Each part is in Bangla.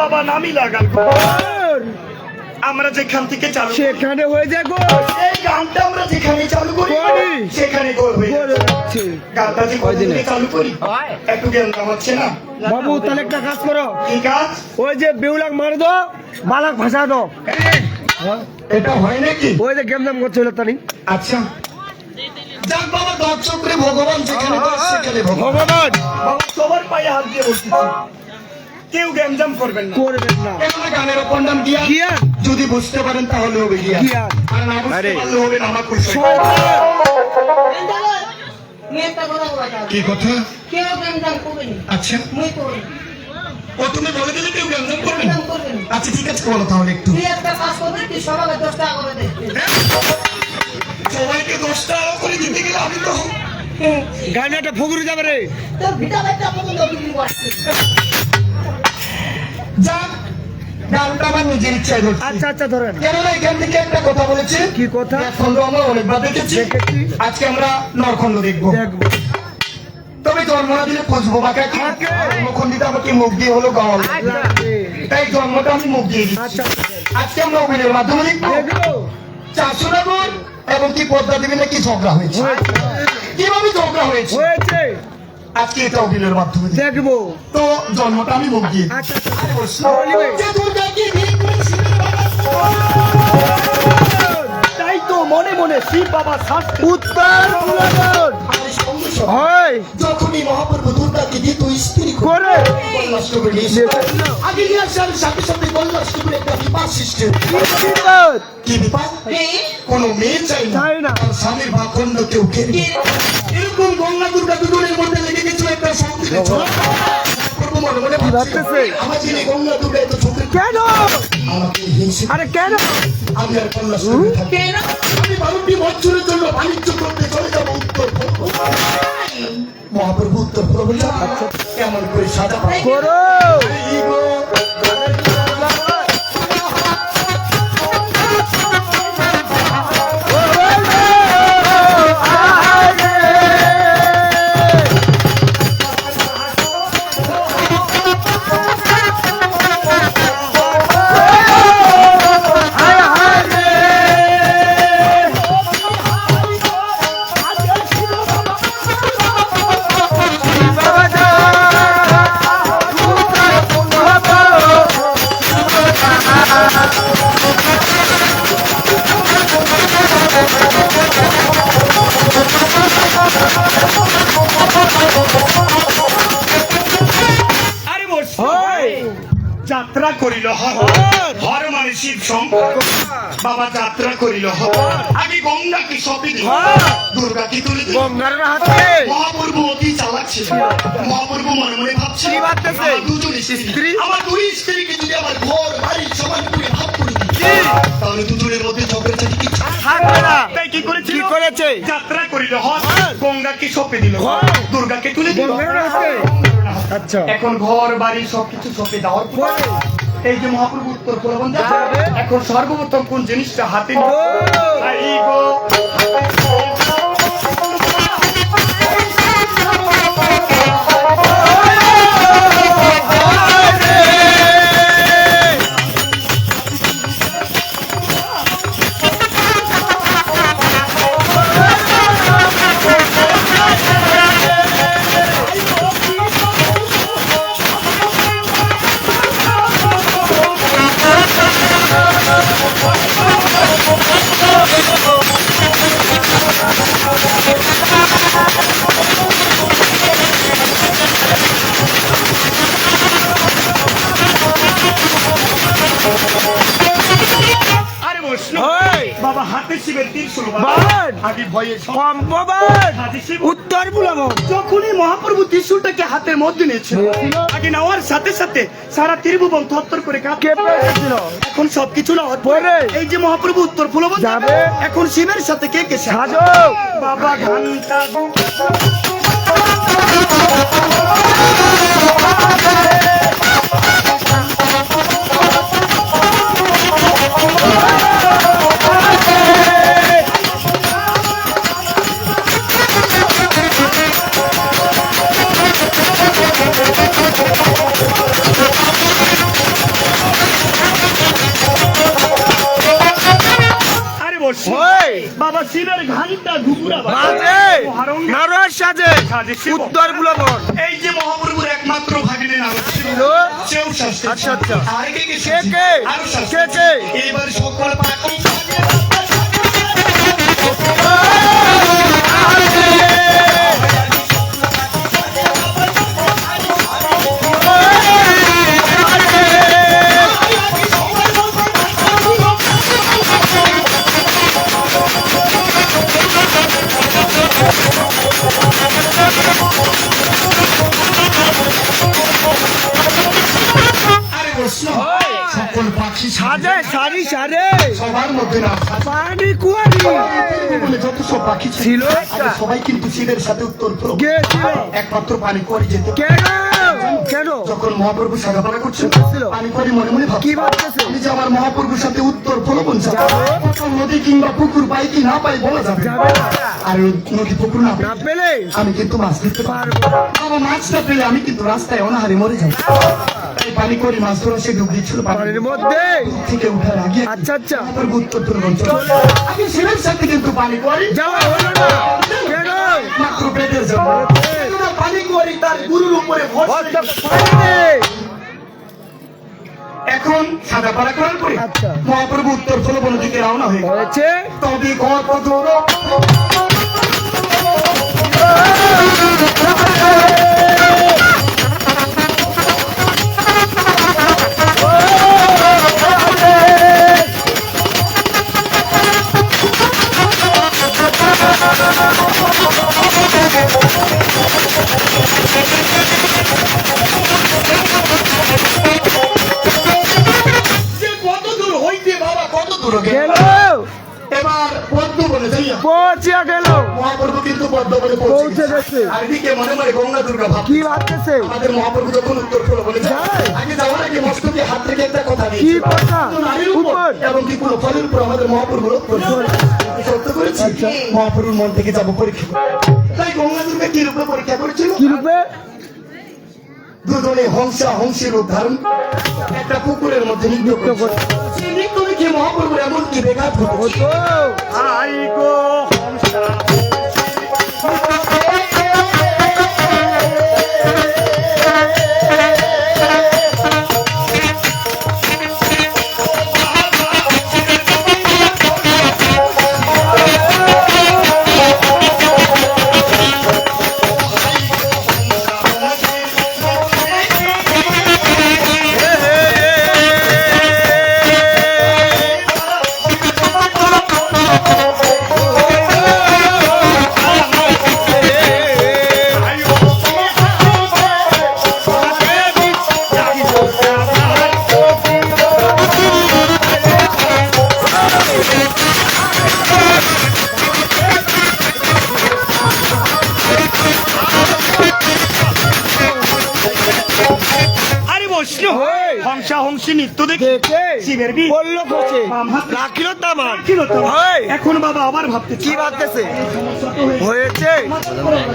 বাবা নামই লাগান আমরা যেখান থেকে চালু সেখানে হয়ে যায় গো এই গানটা আমরা যেখানে চালু করি। সেখানে গোল হয়ে যাচ্ছে গানটা যে থেকে চালু করি একটু জ্ঞান হচ্ছে না। বাবু তাহলে একটা কাজ করো। কি কাজ? ওই যে বেউলাক মার দো বালাক ভাষা দো এটা হয় নাকি? ওই যে গেম দাম করছিল তানি আচ্ছা। যাক বাবা দর্শক রে ভগবান যেখানে দাস সেখানে ভগবান। ভগবান। বাবা সবার পায়ে হাত দিয়ে বলতেছি কেউ গ্যামজাম করবেন না। করবেন না। গানের ওপর নাম দিয়া যদি বুঝতে পারেন তাহলে হবে গিয়া। আর না বুঝতে পারলে হবে না আমার কি কথা? আচ্ছা। ও তুমি বলে দিলে কেউ গ্যামজাম করবে না? আচ্ছা ঠিক আছে বলো তাহলে একটু। সবাইকে করে দিতে গেলে আমি তো গানাটা ফুগুরু যাবে রে। যাক গানটা আমার নিজের ইচ্ছায় ধরছি আচ্ছা আচ্ছা ধরেন। কেননা এখান থেকে একটা কথা বলেছি? কি কথা? খন্ড আমরা অনেকবার দেখেছি। দেখেছি। আজকে আমরা দেখব। দেখব। তবে জন্ম না দিলে খুঁজবো বাকা কি ওকে। আমাকে মুখ দিয়ে হলো গাওয়া তাই জন্মটা আমি মুখ দিয়ে দিচ্ছি। আচ্ছা আজকে আমরা অভিনয়ের মাধ্যমে দেখব। দেখব। চারশো নগর এবং কি পদ্মা দেবী নাকি ঝগড়া হয়েছে? কীভাবে ঝগড়া হয়েছে। আজকে এটা অভিনয়ের মাধ্যমে দেখব। তো জন্মটা আমি দিচ্ছি। আচ্ছা আচ্ছা। তাই তো মনে মনে শিব বাবা উত্তর। হয়। যখনই মহাপ্রভু দুর্গাকে দিত স্ত্রী করে আগে নিয়ে আসার সাথে সাথে কল্যাষ্টমীর একটা বিপাদ সৃষ্টি কি বিপাদ কোনো মেয়ে চাই না। তার স্বামীর বা খন্ড কেউ কেড়ে এরকম গঙ্গা দুর্গা দুজনের মধ্যে লেগে গেছিল একটা মনে মনে কেন? আরে কেন? আমি আর কল্যাষ্টমী থাকি আমি বারোটি বছরের জন্য কেমন করে পাবো? করো যাত্রা করিল হর। মানে শিব শঙ্কর। বাবা যাত্রা করিল আগে গঙ্গাকে সপে দিল দুর্গাকে তুলে গঙ্গার হাতে। মহাপ্রভু অতি চালাক ছিল মহাপ্রভু মনে মনে ভাবছে কি? দুজন স্ত্রী? আমার দুই স্ত্রীকে যদি আমার ঘর বাড়ি সমান করে ভাগ করে তাহলে দুজনের মধ্যে ঝগড়া চাটি কিছু থাকবে? না। তাই কি কি করেছে? যাত্রা করিল হর। গঙ্গাকে সপে দিল। দুর্গাকে তুলে দিল আচ্ছা। এখন ঘর বাড়ি সবকিছু সপে দেওয়ার পরে? এই যে মহাপ্রভু উত্তর। এখন সর্বপ্রথম কোন জিনিসটা হাতে যখনই মহাপ্রভু নিয়েছিল করে এখন সবকিছু না এই যে মহাপ্রভু উত্তর ফুলবন যাবে। এখন শিবের সাথে কে কে বাবা ঘণ্টা শিবের ঘানটা ঘুঘুরা বাজে মহারঙ্গে সাজে উত্তরগুলো এই যে মহাপ্রভুর একমাত্র ভাগিনী নাম ছিল? সেও শাস্তি আচ্ছা, আচ্ছা। আর কে কে। কে কে? এবার সাজে সারি সারে। সবার মধ্যে না। পানি কুয়ারি। বলে যত সব পাখি ছিল। সবাই কিন্তু শিবের সাথে উত্তর একমাত্র পানি করে যেত। কেন? কেন? যখন মহাপ্রভু সাজাপানা করছিল? পানি করে মনে মনে কি ভাবতেছে? আমি যে আমার মহাপ্রভুর সাথে উত্তর প্রলোভন নদী কিংবা পুকুর পাই কি না পাই বলা যাবে। আর নদী পুকুর না পেলে? আমি কিন্তু মাছ ধরতে পারব বাবা মাছটা পেলে আমি কিন্তু রাস্তায় অনাহারে মরে যাব। পানি করে মাছ ধরা সে ডুব দিচ্ছিল পানির মধ্যে। থেকে উঠার আগে আচ্ছা আচ্ছা। উত্তর চলে। আমি শিবের সাথে কিন্তু পানি করি। যাওয়া হলো না। কেন? মাত্র পেটের জন্য পানি করি তার গুরুর উপরে এখন সাদা পাড়া করার পরে আচ্ছা। মহাপ্রভু উত্তর প্রলোভন দিকে রওনা হয়ে। হয়েছে। তবে কত দূর পদ্ম বলে পৌঁছে গেছে। গেছে আর এদিকে মনে মনে গঙ্গা দুর্গা ভাব। কি ভাবতেছে আমাদের মহাপ্রভু যখন উত্তর প্রলো বলে। আগে যাওয়ার আগে মস্তকে হাত থেকে একটা কথা কি কথা? নারীর উপর এবং কি কোনো ফলের উপর আমাদের মহাপ্রভুর উপর। সত্য করেছি? আচ্ছা। মহাপ্রভুর মন থেকে যাব পরীক্ষা তাই গঙ্গা দুর্গা কি রূপে পরীক্ষা করেছিল? কি রূপে? দুজনে হংসা হংসের রূপ ধারণ একটা পুকুরের মধ্যে নৃত্য করে। করছে। সেই নৃত্য দেখে মহাপ্রভুর এমন কি বেঘাত ও ঘটেছে? তো আই গো হংসা। হংসা হংসী নৃত্য দেখে। শিবের বি বলল খোঁজে রাখিল তামান। এখন বাবা আবার ভাবতে কি ভাবতেছে? হয়েছে।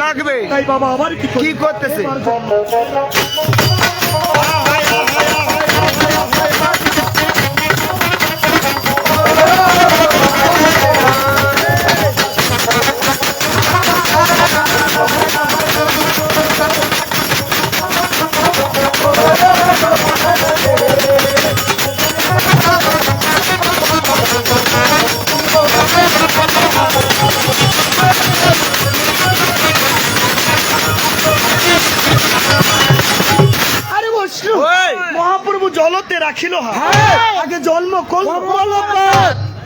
লাগবে। তাই বাবা আবার কি করতেছে? হাত। হ্যাঁ। আগে জন্ম কমল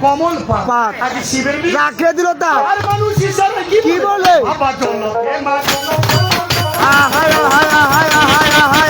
কমল পাত। আগে শিবের রাখে দিল তা। মানুষ হিসাবে কি বলে? বাবা জলতে হায় হায় হায় আহায় আহায়।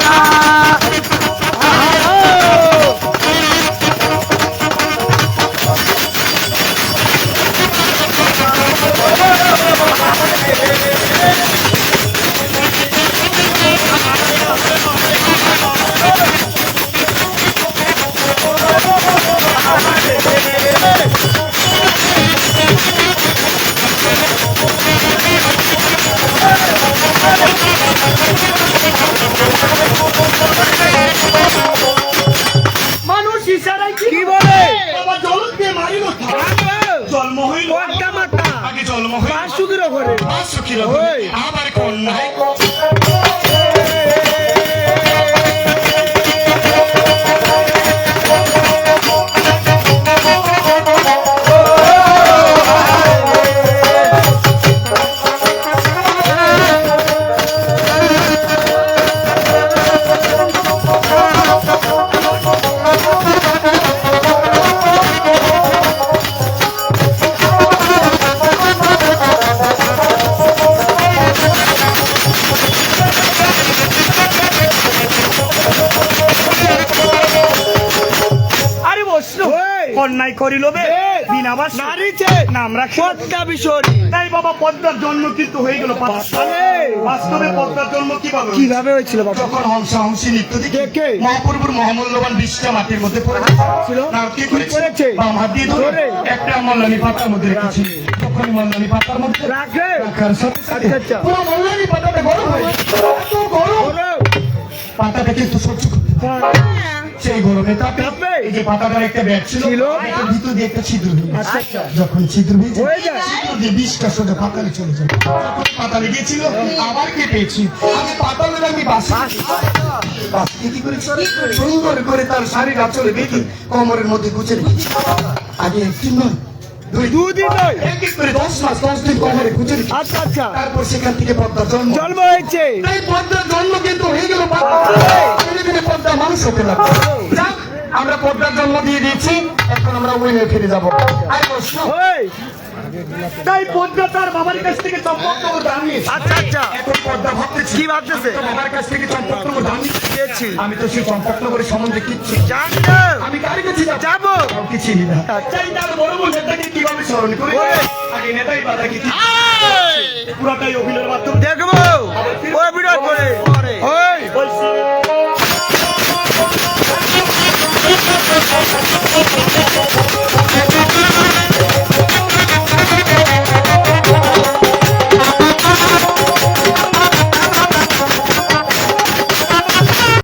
চলমহল বাসুকির ওপরে। বাসুকির ওপরে। আবার কোন নাই করিল বিনা বাস নারীছে নাম রাখি পদ্মা বিশরী তাই বাবা পদ্মার জন্ম কিন্তু হয়ে গেল বাস্তবে পদ্মার জন্ম কীভাবে কীভাবে হয়েছিল বাবা? যখন হংসা হংসী নৃত্য কে, কে? মহামূল্যবান বিষটা মাটির মধ্যে পড়ে ছিল? না কি করেছে? বাম হাত দিয়ে ধরে? একটা মল্লানি পাতার মধ্যে রেখেছে। যখন মল্লানি পাতার মধ্যে রাখে। রাখার সাথে সাথে আচ্ছা, আচ্ছা। পুরো মল্লানি পাতাটা গরম হয়ে। এত গরম। পাতাটা কিন্তু সহ্য করতে। সেই গরমে। তাপে? এই যে পাতাটার একটা ব্যাগ ছিল? ভিতর দিয়ে একটা ছিদ্র আচ্ছা। যখন ছিদ্র যায়। ছিদ্র দিয়ে বিষটা সোজা পাতালে চলে যায়। পাতালে গিয়েছিল আবার কেটেছি। আমি পাতালে আমি বাসি কি সুন্দর করে তার শাড়ির আঁচলে বেঁধে কোমরের মধ্যে গুছে রেখেছি। আগে একটি নয় তারপর সেখান থেকে পদ্মা জন্ম। জন্ম হয়েছে। পদ্মার জন্ম কিন্তু হয়ে গেল পদ্মা মানুষ হতে যাক, আমরা পদ্মার জন্ম দিয়ে দিয়েছি এখন আমরা উইনে ফিরে যাব। আর। তাই পদ্মা তার বাবার কাছ থেকে চম্পকনগর নিয়েছে আচ্ছা আচ্ছা। এখন পদ্মা ভাবতেছি কি ভাবতেছে? আমি তো বাবার কাছ থেকে চম্পকনগর দান নিয়েছি। আমি তো সেই চম্পকনগরের সম্বন্ধে কিচ্ছু জানি না। আমি কার কাছে যাব? চিনি না। আচ্ছা। তাই তার বড় বোন নেতাকে কীভাবে স্মরণ করে? আগে নেতাই বাধাকে কি পুরাটাই অভিনয়ের মাধ্যমে। দেখব। বিরাট করে। ওই। Thank